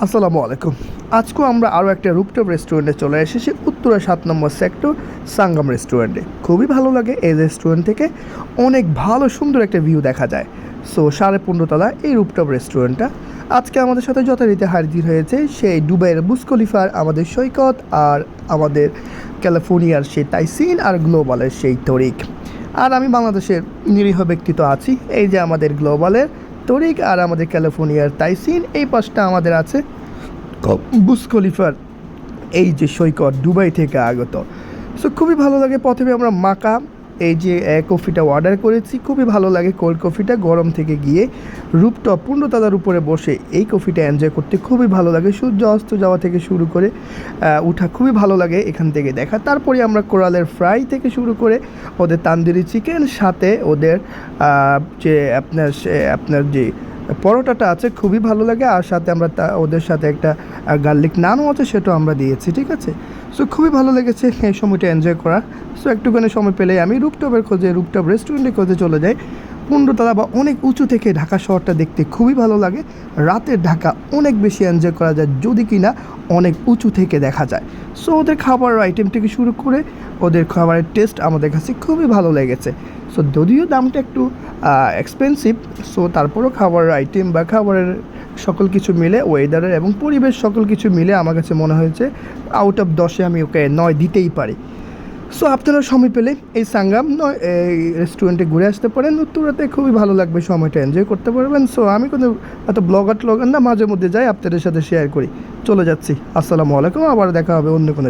আসসালামু আলাইকুম। আজকেও আমরা আরও একটা রুপটপ রেস্টুরেন্টে চলে এসেছি, উত্তরা সাত নম্বর সেক্টর, সাঙ্গাম রেস্টুরেন্টে। খুবই ভালো লাগে এই রেস্টুরেন্ট থেকে। অনেক ভালো, সুন্দর একটা ভিউ দেখা যায়। সো, সাড়ে পনেরো তলা এই রুপটপ রেস্টুরেন্টটা। আজকে আমাদের সাথে যথারীতি হাজির হয়েছে সেই দুবাইয়ের বুস খলিফার আমাদের সৈকত আর আমাদের ক্যালিফোর্নিয়ার সেই তাইসিন আর গ্লোবালের সেই তরিক। আর আমি বাংলাদেশের নিরীহ ব্যক্তিত্ব আছি। এই যে আমাদের গ্লোবালের তরিক আর আমাদের ক্যালিফোর্নিয়ার তাইসিন এই পাশটা আমাদের আছে। বুস খলিফার এই যে সৈকত দুবাই থেকে আগত। সো খুবই ভালো লাগে। প্রথমে আমরা মাকা এই যে কফিটা অর্ডার করেছি, খুবই ভালো লাগে কোল্ড কফিটা গরম থেকে গিয়ে রূপটপ পূর্ণতালার উপরে বসে এই কফিটা এনজয় করতে খুবই ভালো লাগে। সূর্য অস্ত যাওয়া থেকে শুরু করে উঠা খুবই ভালো লাগে এখান থেকে দেখা। তারপরে আমরা কোরালের ফ্রাই থেকে শুরু করে ওদের তান্দুরি চিকেন সাথে ওদের যে আপনার আপনার যে পরোটাটা আছে, খুবই ভালো লাগে। আর সাথে আমরা তা- ওদের সাথে একটা গার্লিক নানও আছে, সেটাও আমরা দিয়েছি, ঠিক আছে? সো খুবই ভালো লেগেছে এই সময়টা এনজয় করা। সো একটুখানি সময় পেলে আমি রুপটপের খোঁজে, রুপটপ রেস্টুরেন্টের খোঁজে চলে যাই। পনেরোতলা বা অনেক উঁচু থেকে ঢাকা শহরটা দেখতে খুবই ভালো লাগে। রাতের ঢাকা অনেক বেশি এনজয় করা যায় যদি কিনা অনেক উঁচু থেকে দেখা যায়। সো ওদের খাবার আইটেম থেকে শুরু করে ওদের খাবারের টেস্ট আমাদের কাছে খুবই ভালো লেগেছে। সো যদিও দামটা একটু এক্সপেন্সিভ সো তারপরও খাবারের আইটেম বা খাবারের সকল কিছু মিলে ওয়েদারের এবং পরিবেশ সকল কিছু মিলে আমার কাছে মনে হয়েছে আউট অফ দশে আমি ওকে নয় দিতেই পারি। সো আপনারা সময় পেলে এই সাঙ্গাম, নয়, এই রেস্টুরেন্টে ঘুরে আসতে পারেন। উত্তরাতে খুবই ভালো লাগবে, সময়টা এনজয় করতে পারবেন। সো আমি কোনো এত ব্লগার ট্লগার না মাঝে মধ্যে যাই আপনাদের সাথে শেয়ার করি। চলে যাচ্ছি। আসসালামু আলাইকুম, আবার দেখা হবে অন্য কোনো